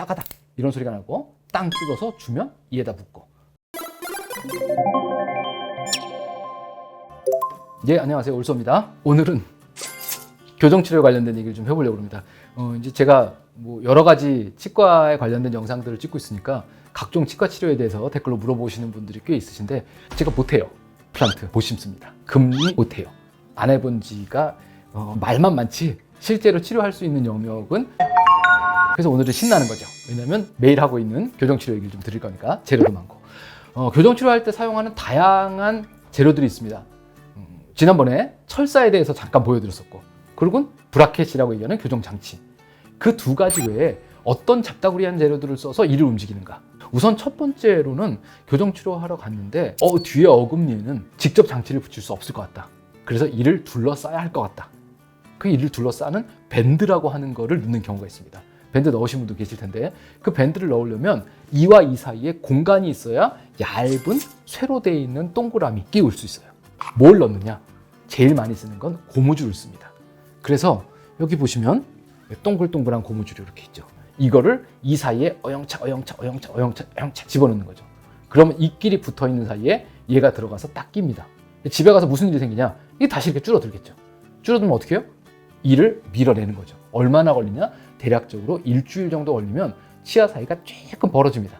따가닥 이런 소리가 나고 땅 뜯어서 주면 이에다 붓고. 예 안녕하세요. 올소입니다. 오늘은 교정치료에 관련된 얘기를 좀 해보려고 합니다. 어, 이제 제가 뭐 여러 가지 치과에 관련된 영상들을 찍고 있으니까 각종 치과 치료에 대해서 댓글로 물어보시는 분들이 꽤 있으신데 제가 못해요. 플란트 못 심습니다. 금리 못해요. 안 해본 지가 어, 말만 많지 실제로 치료할 수 있는 영역은 그래서 오늘은 신나는 거죠. 왜냐면 매일 하고 있는 교정치료 얘기를 좀 드릴 거니까 재료도 많고. 어, 교정치료 할 때 사용하는 다양한 재료들이 있습니다. 음, 지난번에 철사에 대해서 잠깐 보여드렸었고, 그리고 브라켓이라고 얘기하는 교정장치. 그 두 가지 외에 어떤 잡다구리한 재료들을 써서 이를 움직이는가. 우선 첫 번째로는 교정치료하러 갔는데, 어, 뒤에 어금니에는 직접 장치를 붙일 수 없을 것 같다. 그래서 이를 둘러싸야 할 것 같다. 그 이를 둘러싸는 밴드라고 하는 거를 넣는 경우가 있습니다. 밴드 넣으신 분도 계실 텐데 그 밴드를 넣으려면 이와 이 사이에 공간이 있어야 얇은 쇠로 되어 있는 동그라미 끼울 수 있어요. 뭘 넣느냐? 제일 많이 쓰는 건 고무줄을 씁니다. 그래서 여기 보시면 동글동글한 고무줄이 이렇게 있죠. 이거를 이 사이에 어영차 어영차 어영차 어영차 어영차 집어넣는 거죠. 그러면 이끼리 붙어 있는 사이에 얘가 들어가서 딱 낍니다. 집에 가서 무슨 일이 생기냐? 이게 다시 이렇게 줄어들겠죠. 줄어들면 어떻게 해요? 이를 밀어내는 거죠. 얼마나 걸리냐? 대략적으로 일주일 정도 걸리면 치아 사이가 조금 벌어집니다.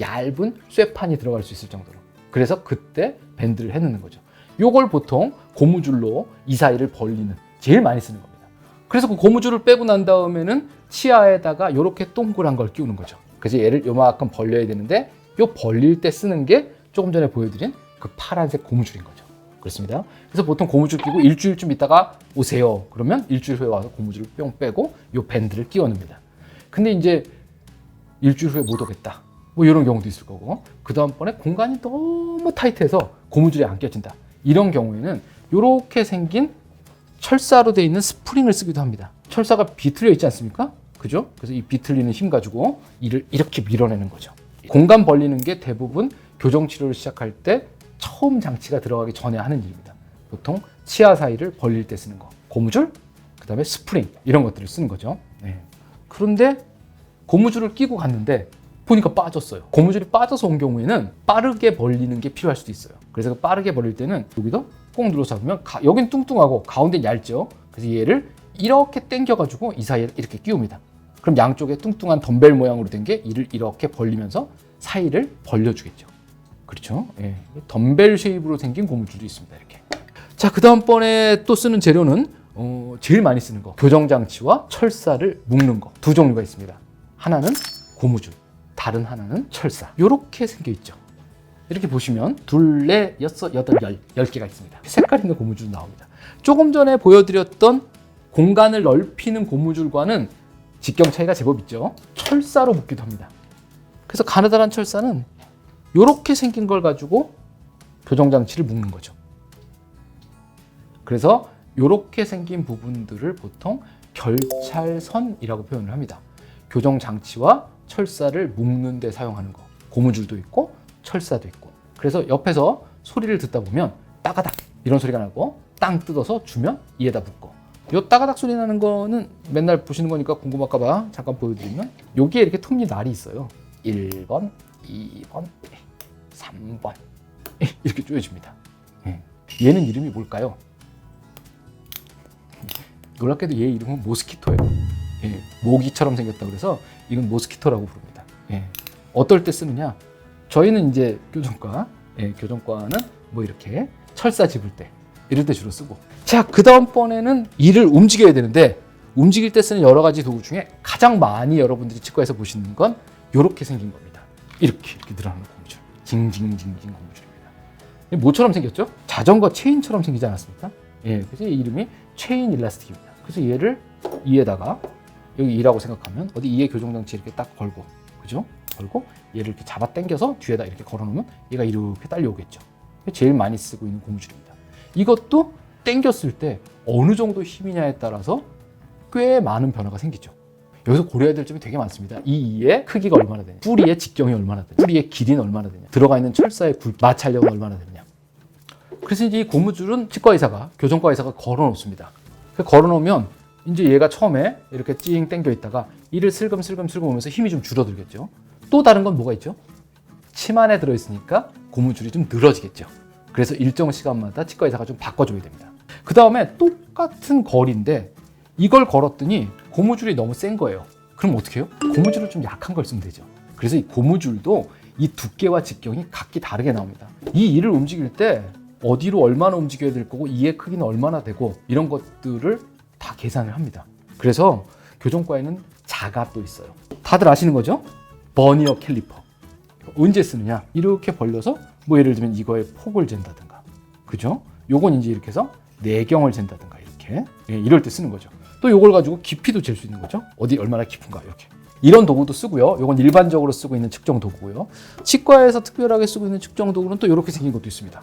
얇은 쇠판이 들어갈 수 있을 정도로. 그래서 그때 밴드를 해놓는 거죠. 요걸 보통 고무줄로 이 사이를 벌리는 제일 많이 쓰는 겁니다. 그래서 그 고무줄을 빼고 난 다음에는 치아에다가 이렇게 동그란 걸 끼우는 거죠. 그래서 얘를 요만큼 벌려야 되는데 요 벌릴 때 쓰는 게 조금 전에 보여드린 그 파란색 고무줄인 거죠. 그렇습니다. 그래서 보통 고무줄 끼고 일주일쯤 있다가 오세요. 그러면 일주일 후에 와서 고무줄을 뿅 빼고 요 밴드를 끼워 넣습니다. 근데 이제 일주일 후에 못 오겠다. 뭐 이런 경우도 있을 거고 그 다음번에 공간이 너무 타이트해서 고무줄이 안 껴진다. 이런 경우에는 이렇게 생긴 철사로 되어 있는 스프링을 쓰기도 합니다. 철사가 비틀려 있지 않습니까? 그죠? 그래서 이 비틀리는 힘 가지고 이를 이렇게 밀어내는 거죠. 공간 벌리는 게 대부분 교정 치료를 시작할 때 처음 장치가 들어가기 전에 하는 일입니다. 보통 치아 사이를 벌릴 때 쓰는 거. 고무줄, 그 다음에 스프링, 이런 것들을 쓰는 거죠. 네. 그런데 고무줄을 끼고 갔는데 보니까 빠졌어요. 고무줄이 빠져서 온 경우에는 빠르게 벌리는 게 필요할 수도 있어요. 그래서 그 빠르게 벌릴 때는 여기도 꼭 눌러 잡으면 가, 여긴 뚱뚱하고 가운데 얇죠. 그래서 얘를 이렇게 당겨가지고 이 사이에 이렇게 끼웁니다. 그럼 양쪽에 뚱뚱한 덤벨 모양으로 된 게 이를 이렇게 벌리면서 사이를 벌려주겠죠. 그렇죠. 예. 덤벨 쉐입으로 생긴 고무줄도 있습니다. 이렇게. 자, 그 다음번에 또 쓰는 재료는 어, 제일 많이 쓰는 거. 교정장치와 철사를 묶는 거. 두 종류가 있습니다. 하나는 고무줄, 다른 하나는 철사. 이렇게 생겨 있죠. 이렇게 보시면 둘, 넷, 여섯, 여덟, 열, 열 개가 있습니다. 색깔 있는 고무줄 나옵니다. 조금 전에 보여드렸던 공간을 넓히는 고무줄과는 직경 차이가 제법 있죠. 철사로 묶기도 합니다. 그래서 가느다란 철사는 이렇게 생긴 걸 가지고 교정 장치를 묶는 거죠. 그래서 이렇게 생긴 부분들을 보통 결찰선이라고 표현을 합니다. 교정 장치와 철사를 묶는 데 사용하는 거. 고무줄도 있고 철사도 있고. 그래서 옆에서 소리를 듣다 보면 따가닥 이런 소리가 나고 땅 뜯어서 주면 이에다 붙고 요 따가닥 소리 나는 거는 맨날 보시는 거니까 궁금할까 봐 잠깐 보여드리면 여기에 이렇게 톱니 날이 있어요. 1번, 2번, 3번 이렇게 쪼여집니다. 예. 얘는 이름이 뭘까요? 놀랍게도 얘 이름은 모스키토예요. 예. 모기처럼 생겼다 그래서 이건 모스키토라고 부릅니다. 예. 어떨 때 쓰느냐? 저희는 이제 교정과, 예, 교정과는 뭐 이렇게 철사 집을 때 이럴 때 주로 쓰고. 자, 그 다음 번에는 이를 움직여야 되는데 움직일 때 쓰는 여러 가지 도구 중에 가장 많이 여러분들이 치과에서 보시는 건 이렇게 생긴 겁니다. 이렇게 이렇게 늘어나는 고무줄. 징징징징 고무줄입니다. 뭐처럼 생겼죠? 자전거 체인처럼 생기지 않았습니까? 예, 그래서 이 이름이 체인 일라스틱입니다. 그래서 얘를 이에다가 여기 이라고 생각하면 어디 이에 교정장치 이렇게 딱 걸고, 그죠? 걸고 얘를 이렇게 잡아 당겨서 뒤에다 이렇게 걸어놓으면 얘가 이렇게 딸려오겠죠. 제일 많이 쓰고 있는 고무줄입니다. 이것도 당겼을 때 어느 정도 힘이냐에 따라서 꽤 많은 변화가 생기죠. 여기서 고려해야 될 점이 되게 많습니다. 이 이의 크기가 얼마나 되냐, 뿌리의 직경이 얼마나 되냐, 뿌리의 길이는 얼마나 되냐, 들어가 있는 철사의 굵, 마찰력은 얼마나 되느냐. 그래서 이제 이 고무줄은 치과 의사가, 교정과 의사가 걸어 놓습니다. 걸어 놓으면 이제 얘가 처음에 이렇게 찡 당겨 있다가 이를 슬금슬금 슬금 오면서 힘이 좀 줄어들겠죠. 또 다른 건 뭐가 있죠? 침 안에 들어있으니까 고무줄이 좀 늘어지겠죠. 그래서 일정 시간마다 치과 의사가 좀 바꿔줘야 됩니다. 그 다음에 똑같은 거리인데 이걸 걸었더니 고무줄이 너무 센 거예요. 그럼 어떻게 해요? 고무줄을 좀 약한 걸 쓰면 되죠. 그래서 이 고무줄도 이 두께와 직경이 각기 다르게 나옵니다. 이 이를 움직일 때 어디로 얼마나 움직여야 될 거고 이의 크기는 얼마나 되고 이런 것들을 다 계산을 합니다. 그래서 교정과에는 자갑도 있어요. 다들 아시는 거죠? 버니어 캘리퍼. 언제 쓰느냐? 이렇게 벌려서 뭐 예를 들면 이거의 폭을 잰다든가. 그죠? 요건 이제 이렇게 해서 내경을 잰다든가 이렇게. 예, 이럴 때 쓰는 거죠. 또 요걸 가지고 깊이도 잴 수 있는 거죠. 어디 얼마나 깊은가 이렇게. 이런 도구도 쓰고요. 요건 일반적으로 쓰고 있는 측정 도구고요. 치과에서 특별하게 쓰고 있는 측정 도구는 또 이렇게 생긴 것도 있습니다.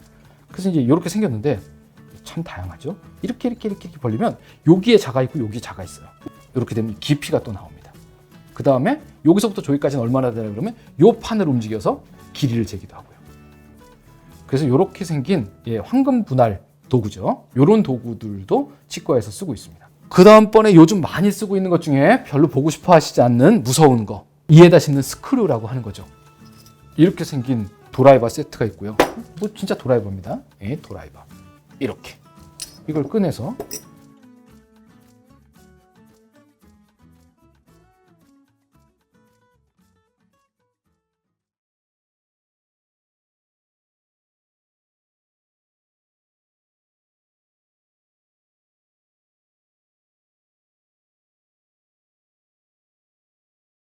그래서 이제 이렇게 생겼는데 참 다양하죠. 이렇게 이렇게 이렇게, 이렇게 벌리면 여기에 자가 있고 여기에 자가 있어요. 이렇게 되면 깊이가 또 나옵니다. 그 다음에 여기서부터 저기까지는 얼마나 되나 그러면 요 판을 움직여서 길이를 재기도 하고요. 그래서 이렇게 생긴 예, 황금 분할 도구죠. 이런 도구들도 치과에서 쓰고 있습니다. 그 다음번에 요즘 많이 쓰고 있는 것 중에 별로 보고 싶어 하시지 않는 무서운 거 이에다 싣는 스크류라고 하는 거죠. 이렇게 생긴 도라이버 세트가 있고요. 뭐 진짜 도라이버입니다. 예, 도라이버. 이렇게 이걸 꺼내서